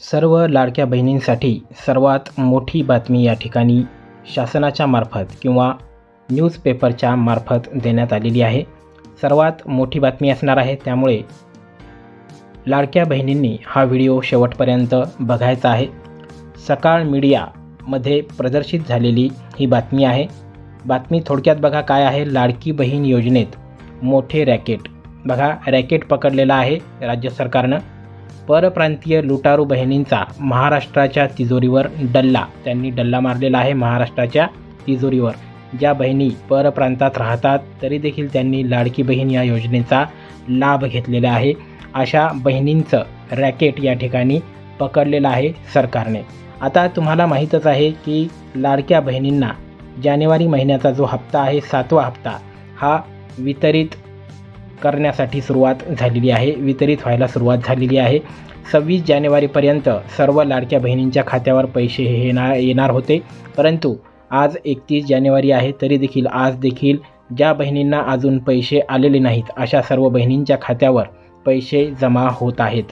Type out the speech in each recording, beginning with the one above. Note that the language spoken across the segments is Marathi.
सर्व लाडक्या बहिणींसाठी सर्वात मोठी बातमी या ठिकाणी शासनाच्या मार्फत किंवा न्यूजपेपरच्या मार्फत देण्यात आलेली आहे. सर्वात मोठी बातमी असणार आहे. त्यामुळे लाडक्या बहिणींनी हा व्हिडिओ शेवटपर्यंत बघायचा आहे. सकाळ मीडियामध्ये प्रदर्शित झालेली ही बातमी आहे. बातमी थोडक्यात बघा काय आहे. लाडकी बहीण योजनेत मोठे रॅकेट. बघा रॅकेट पकडलेला आहे राज्य सरकारनं. परप्रांतीय लुटारू बहिणींचा महाराष्ट्राच्या तिजोरीवर डल्ला. त्यांनी डल्ला मारलेला आहे महाराष्ट्राच्या तिजोरीवर. ज्या बहिणी परप्रांतात राहतात तरी देखील त्यांनी लाडकी बहीण या योजनेचा लाभ घेतलेला आहे. अशा बहिणींचं रॅकेट या ठिकाणी पकडलेलं आहे सरकारने. आता तुम्हाला माहीतच आहे की लाडक्या बहिणींना जानेवारी महिन्याचा जो हप्ता आहे सातवा हप्ता हा वितरित करण्यासाठी सुरुवात झालेली आहे. वितरित व्हायला सुरुवात झालेली आहे. सव्वीस जानेवारीपर्यंत सर्व लाडक्या बहिणींच्या खात्यावर पैसे हे येणार येणार होते. परंतु आज एकतीस जानेवारी आहे तरी देखील आज देखील ज्या बहिणींना अजून पैसे आलेले नाहीत अशा सर्व बहिणींच्या खात्यावर पैसे जमा होत आहेत.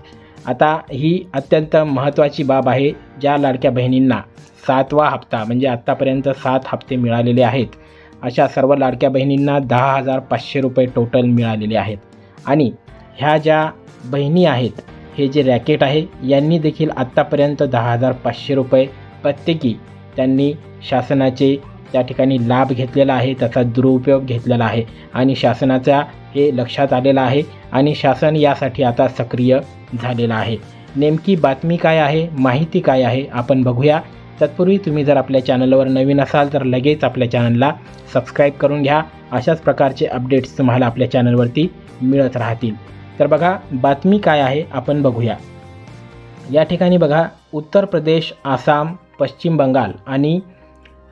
आता ही अत्यंत महत्त्वाची बाब आहे ज्या लाडक्या बहिणींना सातवा हप्ता म्हणजे आत्तापर्यंत सात हप्ते मिळालेले आहेत. अशा सर्व लाडक्या बहिणींना दहा हजार पाचशे रुपये टोटल मिळालेले आहेत. आणि ह्या ज्या बहिणी आहेत हे जे रॅकेट आहे यांनी देखील आत्तापर्यंत दहा हजार पाचशे रुपये प्रत्येकी त्यांनी शासनाचे त्या ठिकाणी लाभ घेतलेला आहे त्याचा दुरुपयोग घेतलेला आहे. आणि शासनाचा हे लक्षात आलेलं आहे आणि शासन यासाठी आता सक्रिय झालेलं आहे. नेमकी बातमी काय आहे माहिती काय आहे आपण बघूया. तत्पूर्वी तुम्ही जर आपल्या चॅनलवर नवीन असाल तर लगेच आपल्या चॅनलला सबस्क्राईब करून घ्या. अशाच प्रकारचे अपडेट्स तुम्हाला आपल्या चॅनलवरती मिळत राहतील. तर बघा बातमी काय आहे आपण बघूया. या ठिकाणी बघा उत्तर प्रदेश आसाम पश्चिम बंगाल आणि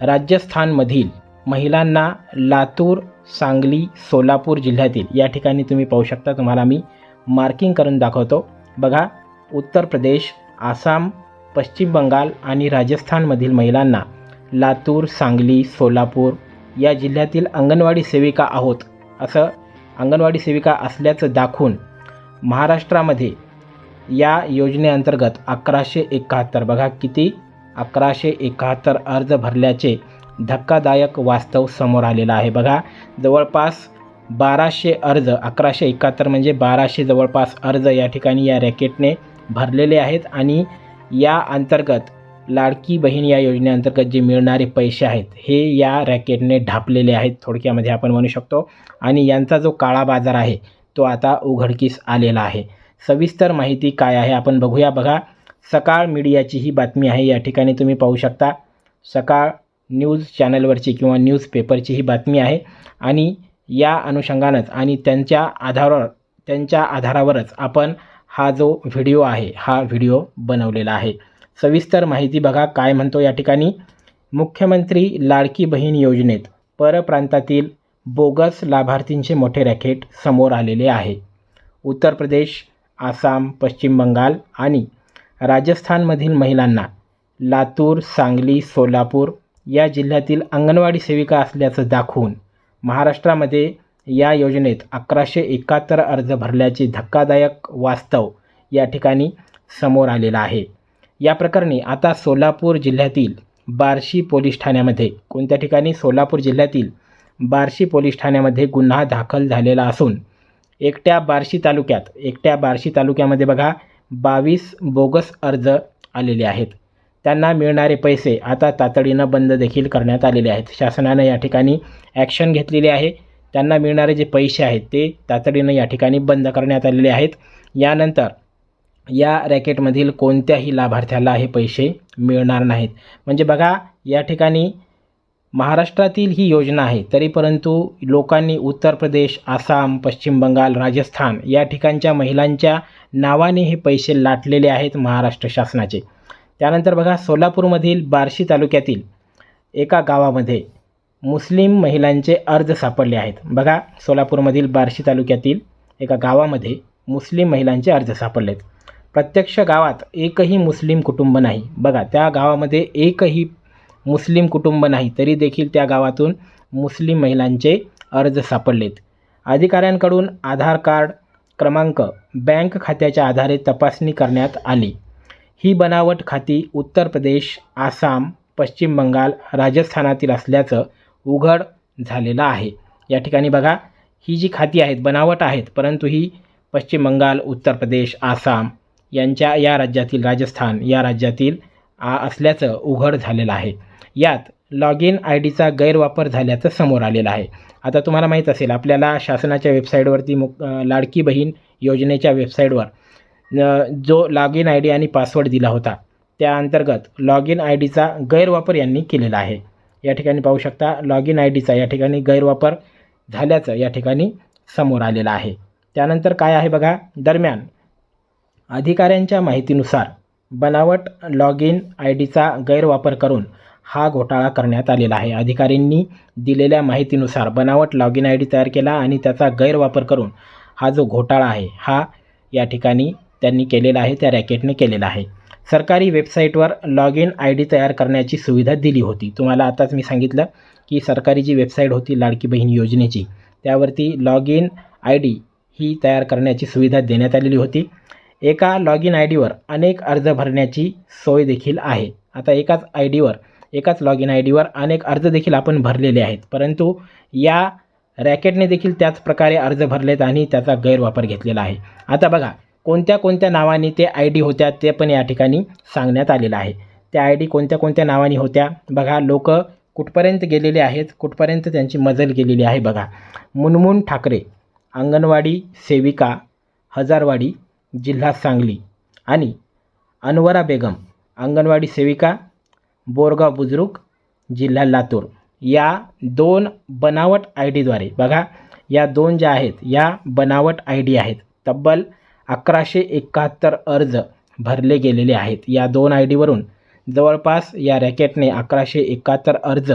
राजस्थानमधील महिलांना लातूर सांगली सोलापूर जिल्ह्यातील या ठिकाणी तुम्ही पाहू शकता. तुम्हाला मी मार्किंग करून दाखवतो. बघा उत्तर प्रदेश आसाम पश्चिम बंगाल आणि राजस्थानमधील महिलांना लातूर सांगली सोलापूर या जिल्ह्यातील अंगणवाडी सेविका आहोत असं अंगणवाडी सेविका असल्याचं दाखवून महाराष्ट्रामध्ये या योजनेअंतर्गत अकराशे एकाहत्तर बघा किती? अकराशे एकाहत्तर अर्ज भरल्याचे धक्कादायक वास्तव समोर आलेलं आहे. बघा जवळपास बाराशे अर्ज अकराशे एकाहत्तर म्हणजे बाराशे जवळपास अर्ज या ठिकाणी या रॅकेटने भरलेले आहेत आणि या अंतर्गत लाडकी बहीण या योजनेअंतर्गत जे मिळणारे पैसे आहेत हे या रॅकेटने ढापलेले आहेत थोडक्यामध्ये आपण म्हणू शकतो. आणि यांचा जो काळा बाजार आहे तो आता उघडकीस आलेला आहे. सविस्तर माहिती काय आहे आपण बघूया बघा. सकाळ मीडियाची ही बातमी आहे या ठिकाणी तुम्ही पाहू शकता. सकाळ न्यूज चॅनलवरची किंवा न्यूजपेपरची ही बातमी आहे. आणि या अनुषंगानंच आणि त्यांच्या आधारावर त्यांच्या आधारावरच आपण हा जो व्हिडिओ आहे हा व्हिडिओ बनवलेला आहे. सविस्तर माहिती बघा काय म्हणतो या ठिकाणी? मुख्यमंत्री लाडकी बहीण योजनेत परप्रांतातील बोगस लाभार्थींचे मोठे रॅकेट समोर आलेले आहे. उत्तर प्रदेश आसाम पश्चिम बंगाल आणि राजस्थानमधील महिलांना लातूर सांगली सोलापूर या जिल्ह्यातील अंगणवाडी सेविका असल्याचं दाखवून महाराष्ट्रामध्ये या योजनेत अकराशे एकाहत्तर अर्ज भरल्याचे धक्कादायक वास्तव या ठिकाणी समोर आलेलं आहे. या प्रकरणी आता सोलापूर जिल्ह्यातील बार्शी पोलीस ठाण्यामध्ये कोणत्या ठिकाणी? सोलापूर जिल्ह्यातील बार्शी पोलीस ठाण्यामध्ये गुन्हा दाखल झालेला असून एकट्या बार्शी तालुक्यात एकट्या बार्शी तालुक्यामध्ये बघा बावीस बोगस अर्ज आलेले आहेत. त्यांना मिळणारे पैसे आता तातडीनं बंद देखील करण्यात आलेले आहेत. शासनानं या ठिकाणी ॲक्शन घेतलेली आहे. त्यांना मिळणारे जे पैसे आहेत ते तातडीनं या ठिकाणी बंद करण्यात आलेले आहेत. यानंतर या रॅकेटमधील कोणत्याही लाभार्थ्याला हे पैसे मिळणार नाहीत. म्हणजे बघा या ठिकाणी महाराष्ट्रातील ही योजना आहे तरी परंतु लोकांनी उत्तर प्रदेश आसाम पश्चिम बंगाल राजस्थान या ठिकाणच्या महिलांच्या नावाने हे पैसे लाटलेले आहेत महाराष्ट्र शासनाचे. त्यानंतर बघा सोलापूरमधील बार्शी तालुक्यातील एका गावामध्ये मुस्लिम महिलांचे अर्ज सापडले आहेत. बघा सोलापूरमधील बार्शी तालुक्यातील एका गावामध्ये मुस्लिम महिलांचे अर्ज सापडलेत. प्रत्यक्ष गावात एकही मुस्लिम कुटुंब नाही. बघा त्या गावामध्ये एकही मुस्लिम कुटुंब नाही तरी देखील त्या गावातून मुस्लिम महिलांचे अर्ज सापडलेत. अधिकाऱ्यांकडून आधार कार्ड क्रमांक बँक खात्याच्या आधारे तपासणी करण्यात आली. ही बनावट खाती उत्तर प्रदेश आसाम पश्चिम बंगाल राजस्थानातील असल्याचं उघड झालेला आहे. या ठिकाणी बघा ही जी खाती आहेत बनावट आहेत परंतु ही पश्चिम बंगाल उत्तर प्रदेश आसाम यांच्या या राज्यातील राजस्थान या राज्यातील असल्याचं उघड झालेलं आहे. यात लॉग इन आय डीचा गैरवापर झाल्याचं समोर आलेलं आहे. आता तुम्हाला माहीत असेल आपल्याला शासनाच्या वेबसाईटवरती मुक लाडकी बहीण योजनेच्या वेबसाईटवर जो लॉग इन आय डी आणि पासवर्ड दिला होता त्या अंतर्गत लॉग इन आय डीचा गैरवापर यांनी केलेला आहे. या ठिकाणी पाहू शकता लॉग इन आय डीचा या ठिकाणी गैरवापर झाल्याचं या ठिकाणी समोर आलेलं आहे. त्यानंतर काय आहे बघा दरम्यान अधिकाऱ्यांच्या माहितीनुसार बनावट लॉग इन आय डीचा गैरवापर करून हा घोटाळा करण्यात आलेला आहे. अधिकाऱ्यांनी दिलेल्या माहितीनुसार बनावट लॉग इन आय डी तयार केला आणि त्याचा गैरवापर करून हा जो घोटाळा आहे हा या ठिकाणी त्यांनी केलेला आहे त्या रॅकेटने केलेला आहे. सरकारी वेबसाईटवर लॉग इन आय डी तयार करण्याची सुविधा दिली होती. तुम्हाला आताच मी सांगितलं की सरकारी जी वेबसाईट होती लाडकी बहीण योजनेची त्यावरती लॉग इन आय डी ही तयार करण्याची सुविधा देण्यात आलेली होती. एका लॉग इन आय डीवर अनेक अर्ज भरण्याची सोय देखील आहे. आता एकाच आय डीवर एकाच लॉग इन आय डीवर अनेक अर्ज देखील आपण भरलेले आहेत. परंतु या रॅकेटने देखील त्याच प्रकारे अर्ज भरलेत आणि त्याचा गैरवापर घेतलेला आहे. आता बघा कोणत्या कोणत्या नावाने ते आय डी होत्या ते पण या ठिकाणी सांगण्यात आलेलं आहे. त्या आय डी कोणत्या कोणत्या नावाने होत्या? बघा लोक कुठपर्यंत गेलेले आहेत? कुठपर्यंत त्यांची मजल गेलेली आहे बघा. मुनमुन ठाकरे अंगणवाडी सेविका हजारवाडी जिल्हा सांगली आणि अनवरा बेगम अंगणवाडी सेविका बोरगाव बुजुर्ग जिल्हा लातूर. या दोन बनावट आय डीद्वारे बघा या दोन ज्या आहेत या बनावट आय डी आहेत. तब्बल अकराशे एकाहत्तर अर्ज भरले गेलेले आहेत. या दोन आय डीवरून जवळपास या रॅकेटने अकराशे एकाहत्तर अर्ज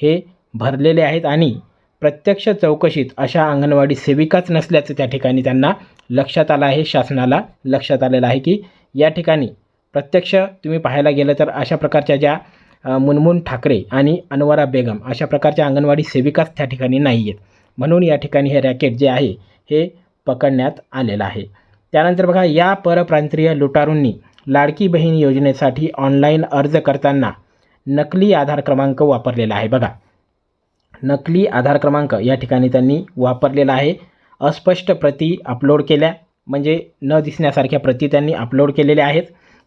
हे भरलेले आहेत आणि प्रत्यक्ष चौकशीत अशा अंगणवाडी सेविकाच नसल्याचं त्या ठिकाणी त्यांना लक्षात आलं आहे. शासनाला लक्षात आलेलं आहे की या ठिकाणी प्रत्यक्ष तुम्ही पाहायला गेलं तर अशा प्रकारच्या ज्या मुनमुन ठाकरे आणि अनवरा बेगम अशा प्रकारच्या अंगणवाडी सेविकाच त्या ठिकाणी नाही आहेत म्हणून या ठिकाणी हे रॅकेट जे आहे हे पकडण्यात आलेलं आहे. त्यानंतर बघा या परप्रांतीय लुटारूंनी लाडकी बहीण योजनेसाठी ऑनलाईन अर्ज करताना नकली आधार क्रमांक वापरलेला आहे. बघा नकली आधार क्रमांक या ठिकाणी त्यांनी वापरलेला आहे. अस्पष्ट प्रती अपलोड केल्या म्हणजे न दिसण्यासारख्या प्रती त्यांनी अपलोड केलेल्या आहेत.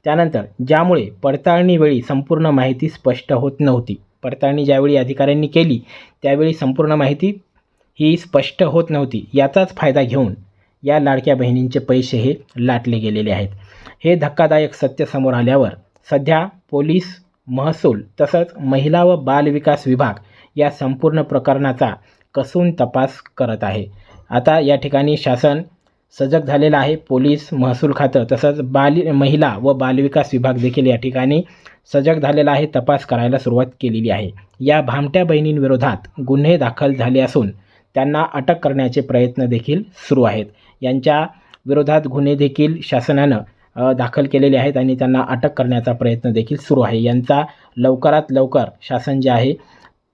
त्यानंतर ज्यामुळे पडताळणीवेळी संपूर्ण माहिती स्पष्ट होत नव्हती. पडताळणी ज्यावेळी अधिकाऱ्यांनी केली त्यावेळी संपूर्ण माहिती ही स्पष्ट होत नव्हती. याचाच फायदा घेऊन या लाडक्या बहिणींचे पैसे हे लाटले गेलेले आहेत. हे धक्कादायक सत्य समोर आल्यावर सध्या पोलीस महसूल तसंच महिला व बालविकास विभाग या संपूर्ण प्रकरणाचा कसून तपास करत आहे. आता या ठिकाणी शासन सजग झालेलं आहे. पोलीस महसूल खातं तसंच बाल महिला व बालविकास विभाग देखील या ठिकाणी सजग झालेला आहे. तपास करायला सुरुवात केलेली आहे. या भामट्या बहिणींविरोधात गुन्हे दाखल झाले असून त्यांना अटक करण्याचे प्रयत्न देखील सुरू आहेत. यांच्या विरोधात गुन्हे देखील शासनानं दाखल केलेले आहेत आणि त्यांना अटक करण्याचा प्रयत्न देखील सुरू आहे. यांचा लवकरात लवकर शासन जे आहे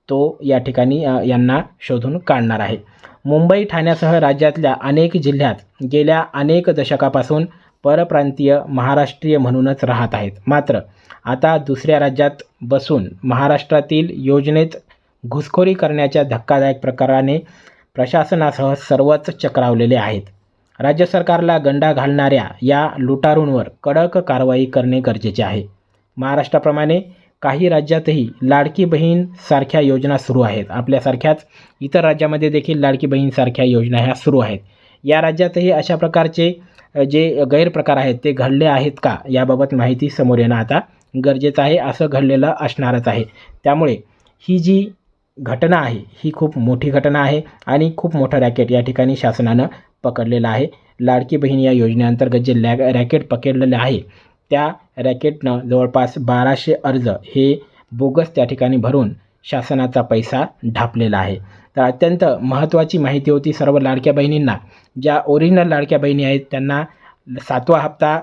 तो या ठिकाणी यांना शोधून काढणार आहे. मुंबई ठाण्यासह राज्यातल्या अनेक जिल्ह्यात गेल्या अनेक दशकापासून परप्रांतीय महाराष्ट्रीय म्हणूनच राहत आहेत. मात्र आता दुसऱ्या राज्यात बसून महाराष्ट्रातील योजनेत घुसखोरी करण्याच्या धक्कादायक प्रकाराने प्रशासनासह सर्वच चक्रावलेले आहेत. राज्य सरकारला गंडा घालणाऱ्या या लुटारूंवर कडक कारवाई करणे गरजेचे आहे. महाराष्ट्राप्रमाणे काही राज्यातही लाडकी बहीण सारख्या योजना सुरू आहेत. आपल्यासारख्याच इतर राज्यामध्ये देखील लाडकी बहीणसारख्या योजना ह्या सुरू आहेत. या राज्यातही अशा प्रकारचे जे गैरप्रकार आहेत ते घडले आहेत का याबाबत माहिती समोर येणं आता गरजेचं आहे. असं घडलेलं असणारच आहे. त्यामुळे ही जी घटना आहे. ही खूप मोठी घटना आहे आणि खूप मोठं रॅकेट या ठिकाणी शासनानं पकडलेलं आहे. लाडकी बहीण या योजनेअंतर्गत जे लॅ रॅकेट पकडलेलं आहे त्या रॅकेटनं जवळपास बाराशे अर्ज हे बोगस त्या ठिकाणी भरून शासनाचा पैसा ढापलेला आहे. तर अत्यंत महत्त्वाची माहिती होती सर्व लाडक्या बहिणींना. ज्या ओरिजिनल लाडक्या बहिणी आहेत त्यांना सातवा हप्ता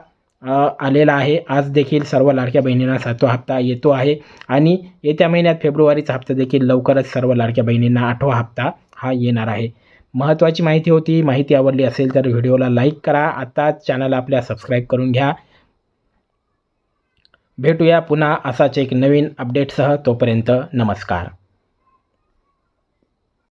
आलेला आहे. आज देखील सर्व लाडक्या बहिणींना सातवा हप्ता येतो आहे आणि येत्या महिन्यात फेब्रुवारीचा हप्ता देखील लवकरच सर्व लाडक्या बहिणींना आठवा हप्ता हा येणार आहे. महत्त्वाची माहिती होती. माहिती आवडली असेल तर व्हिडिओला लाईक करा. आता चॅनल आपल्या सबस्क्राईब करून घ्या. भेटूया पुन्हा असाच एक नवीन अपडेटसह. तोपर्यंत नमस्कार.